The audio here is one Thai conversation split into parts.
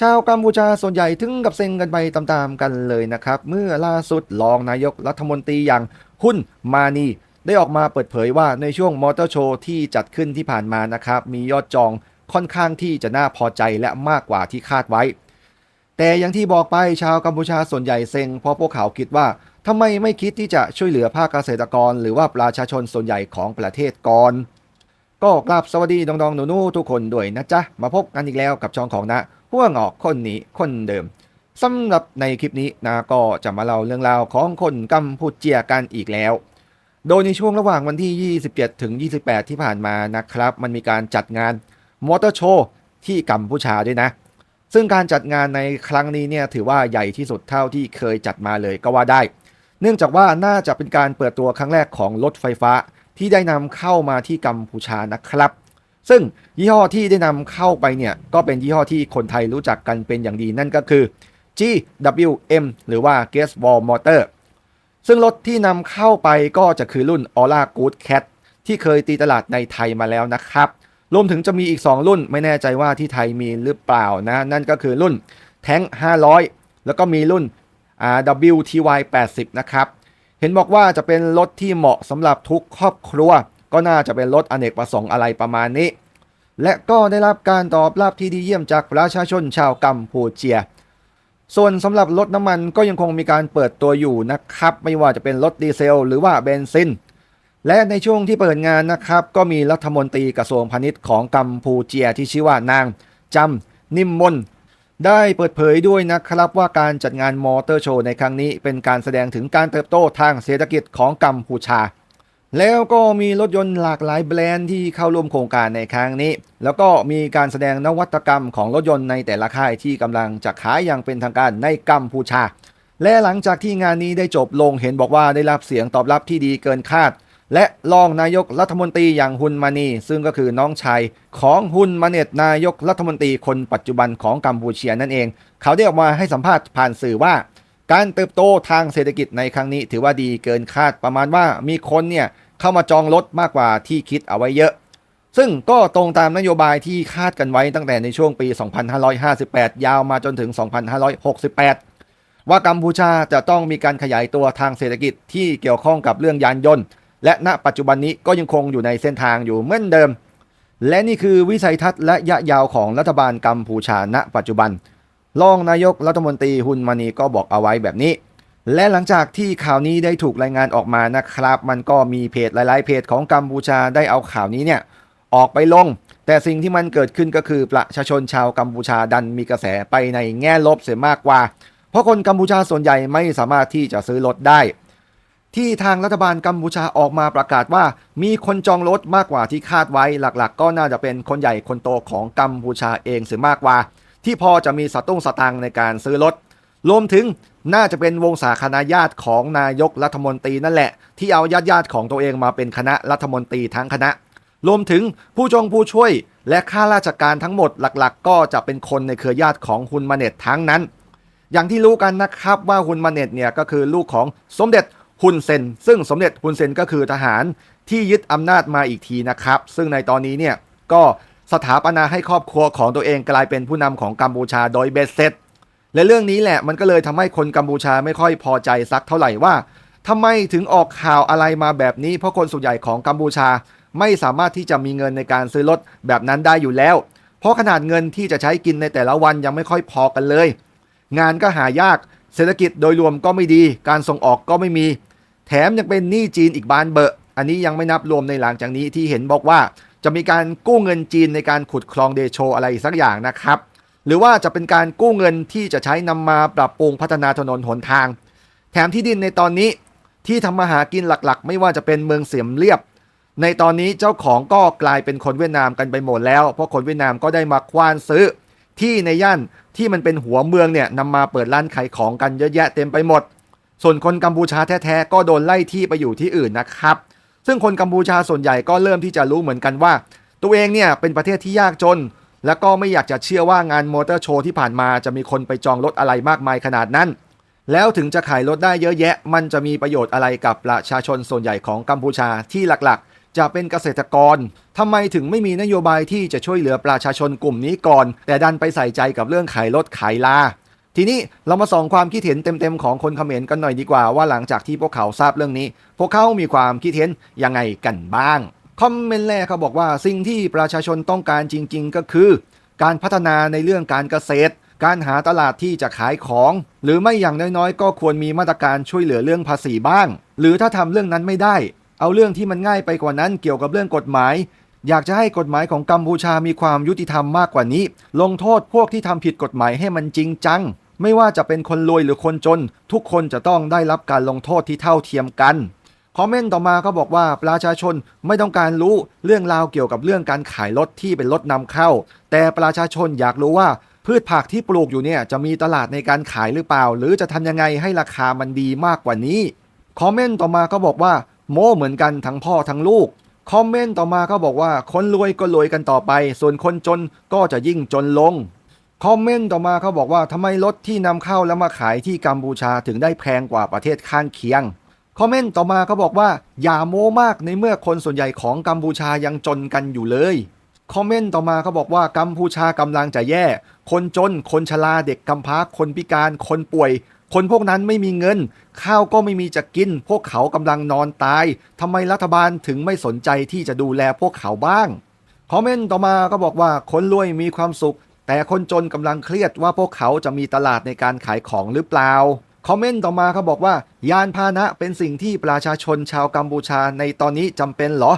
ชาวกัมพูชาส่วนใหญ่ถึงกับเซ็งกันไปตามๆกันเลยนะครับ เมื่อล่าสุดรองนายกรัฐมนตรีอย่างฮุนมานีได้ออกมาเปิดเผยว่าในช่วงมอเตอร์โชว์ที่จัดขึ้นที่ผ่านมานะครับ มียอดจองค่อนข้างที่จะน่าพอใจและมากกว่าที่คาดไว้ แต่อย่างที่บอกไปชาวกัมพูชาส่วนใหญ่เซ็งเพราะพวกเขาคิดว่าทำไมไม่คิดที่จะช่วยเหลือภาคเกษตรกร หรือว่าประชาชนส่วนใหญ่ของประเทศก่อนก็กราบสวัสดีน้องๆหนูๆทุกคนด้วยนะจ๊ะมาพบกันอีกแล้วกับช่องของนะ หัวงอกคนนี้คนเดิมสำหรับในคลิปนี้นะก็จะมาเล่าเรื่องราวของคนกัมพูเจียกันอีกแล้ว โดยในช่วงระหว่างวันที่ 27 ถึง 28 ที่ผ่านมานะครับ มันมีการจัดงานมอเตอร์โชว์ที่กัมพูชาด้วยนะ ซึ่งการจัดงานในครั้งนี้เนี่ยถือว่าใหญ่ที่สุดเท่าที่เคยจัดมาเลยก็ว่าได้ เนื่องจากว่าน่าจะเป็นการเปิดตัวครั้งแรกของรถไฟฟ้าที่ได้นำเข้ามาที่กัมพูชานะครับ ซึ่งยี่ห้อที่ได้นำเข้าไปเนี่ยก็เป็นยี่ห้อที่คนไทยรู้จักกันเป็นอย่างดีนั่นก็คือ GWM หรือว่า g a s w a l l Motor ซึ่งรถที่นำเข้าไปก็จะคือรุ่น Aura Good Cat ที่เคยตีตลาดในไทยมาแล้วนะครับ รวมถึงจะมีอีก 2 รุ่นไม่แน่ใจว่าที่ไทยมีหรือเปล่านะ นั่นก็คือรุ่น Tank 500 แล้วก็มีรุ่น WTY 80 นะครับ เห็นบอกว่าจะเป็นรถที่เหมาะสำหรับทุกครอบครัว ก็น่าจะเป็นรถอเนกประสงค์อะไรประมาณนี้ และก็ได้รับการตอบรับที่ดีเยี่ยมจากประชาชนชาวกัมพูเชีย ส่วนสำหรับรถน้ำมันก็ยังคงมีการเปิดตัวอยู่นะครับ ไม่ว่าจะเป็นรถดีเซล หรือว่าเบนซินและในช่วงที่เปิดงานนะครับ ก็มีรัฐมนตรีกระทรวงพาณิชย์ของกัมพูเชียที่ชื่อว่านางจำนิมมนได้เปิดเผยด้วยนะครับว่าการจัดงานมอเตอร์โชว์ในครั้งนี้เป็นการแสดงถึงการเติบโตทางเศรษฐกิจของกัมพูชา แล้วก็มีรถยนต์หลากหลายแบรนด์ที่เข้าร่วมโครงการในครั้งนี้ แล้วก็มีการแสดงนวัตกรรมของรถยนต์ในแต่ละค่ายที่กำลังจะขายอย่างเป็นทางการในกัมพูชา และหลังจากที่งานนี้ได้จบลงเห็นบอกว่าได้รับเสียงตอบรับที่ดีเกินคาด และรองนายกรัฐมนตรีอย่างฮุนมานี ซึ่งก็คือน้องชายของฮุนมาเนตนายกรัฐมนตรีคนปัจจุบันของกัมพูชียนั่นเอง เขาได้ออกมาให้สัมภาษณ์ผ่านสื่อว่าการเติบโตทางเศรษฐกิจในครั้งนี้ ถือว่าดีเกินคาดประมาณว่ามีคนเนี่ย เข้ามาจองรถมากกว่าที่คิดเอาไว้เยอะ ซึ่งก็ตรงตามนโยบายที่คาดกันไว้ตั้งแต่ในช่วงปี 2558 ยาวมาจนถึง 2568 ว่ากัมพูชาจะต้องมีการขยายตัวทางเศรษฐกิจที่เกี่ยวข้องกับเรื่องยานยนต์ และณปัจจุบันนี้ก็ยังคงอยู่ในเส้นทางอยู่เหมือนเดิม และนี่คือวิสัยทัศน์และยะยาวของรัฐบาลกัมพูชาณ ปัจจุบันรองนายกรัฐมนตรีฮุนมานีก็บอกเอาไว้แบบนี้ และหลังจากที่ข่าวนี้ได้ถูกรายงานออกมานะครับ มันก็มีเพจหลาย ๆ เพจของกัมพูชาได้เอาข่าวนี้เนี่ยออกไปลง แต่สิ่งที่มันเกิดขึ้นก็คือประชาชนชาวกัมพูชาดันมีกระแสไปในแง่ลบเสียมากกว่า เพราะคนกัมพูชาส่วนใหญ่ไม่สามารถที่จะซื้อรถได้ ที่ทางรัฐบาลกัมพูชาออกมาประกาศว่า มีคนจองรถมากกว่าที่คาดไว้หลัก ๆ ก็น่าจะเป็นคนใหญ่คนโตของกัมพูชาเองเสียมากกว่า ที่พอจะมีสตุ้งสตังในการซื้อรถ รวมถึงน่าจะเป็นวงศาคณะญาติของนายกรัฐมนตรีนั่นแหละ ที่เอาญาติญาติของตัวเองมาเป็นคณะรัฐมนตรีทั้งคณะ รวมถึงผู้จงผู้ช่วย และข้าราชการทั้งหมดหลักๆ ก็จะเป็นคนในเครือญาติของฮุนมาเน็ตทั้งนั้น อย่างที่รู้กันนะครับว่าฮุนมาเน็ตเนี่ยก็คือลูกของสมเด็จฮุนเซน ซึ่งสมเด็จฮุนเซนก็คือทหารที่ยึดอำนาจมาอีกทีนะครับ ซึ่งในตอนนี้เนี่ยก็สถาปนาให้ครอบครัวของตัวเองกลายเป็นผู้นำของกัมพูชาโดยเบสเซ็ต และเรื่องนี้แหละมันก็เลยทำให้คนกัมพูชาไม่ค่อยพอใจสักเท่าไหร่ว่าทำไมถึงออกข่าวอะไรมาแบบนี้ เพราะคนส่วนใหญ่ของกัมพูชา ไม่สามารถที่จะมีเงินในการซื้อรถแบบนั้นได้อยู่แล้ว เพราะขนาดเงินที่จะใช้กินในแต่ละวันยังไม่ค่อยพอกันเลย งานก็หายากเศรษฐกิจโดยรวมก็ไม่ดี การส่งออกก็ไม่มี แถมยังเป็นหนี้จีนอีกบานเบอะอันนี้ยังไม่นับรวมในหลังจากนี้ที่เห็นบอกว่า จะมีการกู้เงินจีนในการขุดคลองเดโชอะไรสักอย่างนะครับ หรือว่าจะเป็นการกู้เงินที่จะใช้นำมาปรับปรุงพัฒนาถนนหนทาง แถมที่ดินในตอนนี้ที่ทำมาหากินหลักๆ ไม่ว่าจะเป็นเมืองเสียมเรียบ ในตอนนี้เจ้าของก็กลายเป็นคนเวียดนามกันไปหมดแล้ว เพราะคนเวียดนามก็ได้มาควานซื้อ ที่ในย่านที่มันเป็นหัวเมืองเนี่ยนำมาเปิดร้านขายของกันเยอะแยะเต็มไปหมด ส่วนคนกัมพูชาแท้ๆก็โดนไล่ที่ไปอยู่ที่อื่นนะครับ ซึ่งคนกัมพูชาส่วนใหญ่ก็เริ่มที่จะรู้เหมือนกันว่า ตัวเองเนี่ยเป็นประเทศที่ยากจน แล้วก็ไม่อยากจะเชื่อว่างานมอเตอร์โชว์ที่ผ่านมาจะมีคนไปจองรถอะไรมากมายขนาดนั้น แล้วถึงจะขายรถได้เยอะแยะ มันจะมีประโยชน์อะไรกับประชาชนส่วนใหญ่ของกัมพูชาที่หลักๆ จะเป็นเกษตรกรทำไมถึงไม่มีนโยบายที่จะช่วยเหลือประชาชนกลุ่มนี้ก่อน แต่ดันไปใส่ใจกับเรื่องขายรถขายลาทีนี้เรามาส่องความคิดเห็นเต็มๆของคนเขมรกันหน่อยดีกว่าว่าหลังจากที่พวกเขาทราบเรื่องนี้ พวกเขามีความคิดเห็นยังไงกันบ้าง คอมเมนต์แรกเขาบอกว่าสิ่งที่ประชาชนต้องการจริง ๆ ก็คือ การพัฒนาในเรื่องการเกษตร การหาตลาดที่จะขายของ หรือไม่อย่างน้อยๆ ก็ควรมีมาตรการช่วยเหลือเรื่องภาษีบ้าง หรือถ้าทำเรื่องนั้นไม่ได้ เอาเรื่องที่มันง่ายไปกว่านั้นเกี่ยวกับเรื่องกฎหมาย อยากจะให้กฎหมายของกัมพูชามีความยุติธรรมมากกว่านี้ ลงโทษพวกที่ทำผิดกฎหมายให้มันจริงจังไม่ว่าจะเป็นคนรวยหรือคนจน ทุกคนจะต้องได้รับการลงโทษที่เท่าเทียมกัน คอมเมนต์ต่อมาก็บอกว่าประชาชนไม่ต้องการรู้เรื่องราวเกี่ยวกับเรื่องการขายรถที่เป็นรถนำเข้า แต่ประชาชนอยากรู้ว่าพืชผักที่ปลูกอยู่เนี่ยจะมีตลาดในการขายหรือเปล่า หรือจะทำยังไงให้ราคามันดีมากกว่านี้คอมเมนต์ต่อมาก็บอกว่า โม้เหมือนกันทั้งพ่อทั้งลูกคอมเมนต์ต่อมาก็บอกว่าคนรวยก็รวยกันต่อไป ส่วนคนจนก็จะยิ่งจนลงคอมเมนต์ต่อมาเขาบอกว่าทำไมรถที่นำเข้าแล้วมาขายที่กัมพูชาถึงได้แพงกว่าประเทศข้างเคียง คอมเมนต์ต่อมาเขาบอกว่า อย่าโม้มากในเมื่อคนส่วนใหญ่ของกัมพูชายังจนกันอยู่เลยคอมเมนต์ต่อมาเขาบอกว่ากัมพูชากำลังจะแย่ คนจน คนชราเด็กกำพร้าคนพิการ คนป่วย คนพวกนั้นไม่มีเงิน ข้าวก็ไม่มีจะกิน พวกเขากำลังนอนตายทำไมรัฐบาลถึงไม่สนใจที่จะดูแลพวกเขาบ้าง คอมเมนต์ต่อมาก็บอกว่าคนรวยมีความสุข แต่คนจนกำลังเครียดว่าพวกเขาจะมีตลาดในการขายของหรือเปล่า คอมเมนต์ต่อมาเขาบอกว่า ยานพาหนะเป็นสิ่งที่ประชาชนชาวกัมพูชาในตอนนี้จำเป็นหรอ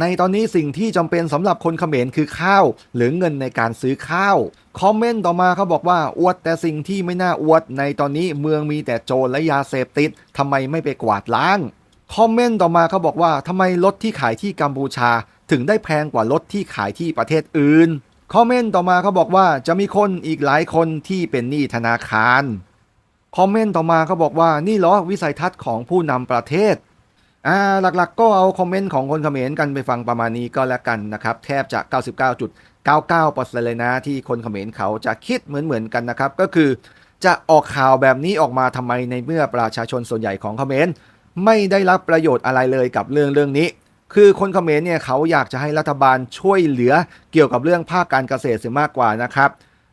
ในตอนนี้สิ่งที่จำเป็นสำหรับคนเขมรคือข้าว หรือเงินในการซื้อข้าวคอมเมนต์ต่อมาเขาบอกว่าอวดแต่สิ่งที่ไม่น่าอวด ในตอนนี้เมืองมีแต่โจรและยาเสพติดทำไมไม่ไปกวาดล้างคอมเมนต์ต่อมาเขาบอกว่าทำไมรถที่ขายที่กัมพูชา ถึงได้แพงกว่ารถที่ขายที่ประเทศอื่นคอมเมนต์ต่อมาเขาบอกว่าจะมีคนอีกหลายคนที่เป็นหนี้ธนาคาร คอมเมนต์ต่อมาเขาบอกว่านี่เหรอวิสัยทัศน์ของผู้นำประเทศอ่าหลักๆ ก็เอาคอมเมนต์ของคนเขมรกันไปฟังประมาณนี้ก็แล้วกันนะครับ แทบจะ 99.99%เลยนะที่คนเขมรเขาจะคิดเหมือนๆกันนะครับ ก็คือจะออกข่าวแบบนี้ออกมาทำไมในเมื่อประชาชนส่วนใหญ่ของเขมรไม่ได้รับประโยชน์อะไรเลยกับเรื่องเรื่องนี้ คือคนเขมรเนี่ยเขาอยากจะให้รัฐบาลช่วยเหลือเกี่ยวกับเรื่องภาคการเกษตรเสียมากกว่านะครับ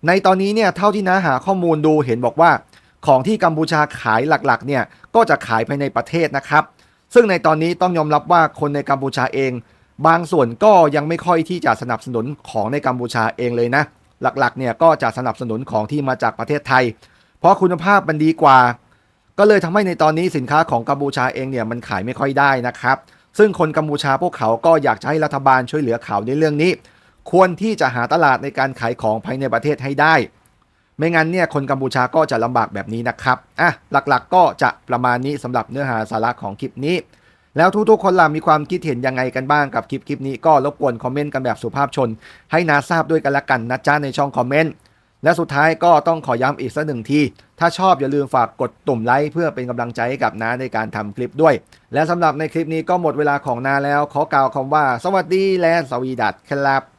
ในตอนนี้เนี่ยเท่าที่น้าหาข้อมูลดูเห็นบอกว่า ของที่กัมพูชาขายหลักๆเนี่ยก็จะขายภายในประเทศนะครับ ซึ่งในตอนนี้ต้องยอมรับว่าคนในกัมพูชาเอง บางส่วนก็ยังไม่ค่อยที่จะสนับสนุนของในกัมพูชาเองเลยนะ หลักๆเนี่ยก็จะสนับสนุนของที่มาจากประเทศไทย เพราะคุณภาพมันดีกว่า ก็เลยทำให้ในตอนนี้สินค้าของกัมพูชาเองเนี่ยมันขายไม่ค่อยได้นะครับ ซึ่งคนกัมพูชาพวกเขาก็อยากจะให้รัฐบาลช่วยเหลือเขาในเรื่องนี้ ควรที่จะหาตลาดในการขายของภายในประเทศให้ได้ ไม่งั้นเนี่ยคนกัมพูชาก็จะลำบากแบบนี้นะครับอะหลักๆก็จะประมาณนี้สำหรับเนื้อหาสาระของคลิปนี้ แล้วทุกๆคนล่ะมีความคิดเห็นยังไงกันบ้างกับคลิปคลิปนี้ก็รบกวนคอมเมนต์กันแบบสุภาพชน ให้นาทราบด้วยกันละกันนะจ๊ะในช่องคอมเมนต์และสุดท้ายก็ต้องขอย้ำอีกสักหนึ่งที ถ้าชอบอย่าลืมฝากกดตุ่มไลค์เพื่อเป็นกำลังใจให้กับน้าในการทำคลิปด้วย และสำหรับในคลิปนี้ก็หมดเวลาของนาแล้ว ขอกล่าวคำว่า สวัสดีและสวีดัสครับ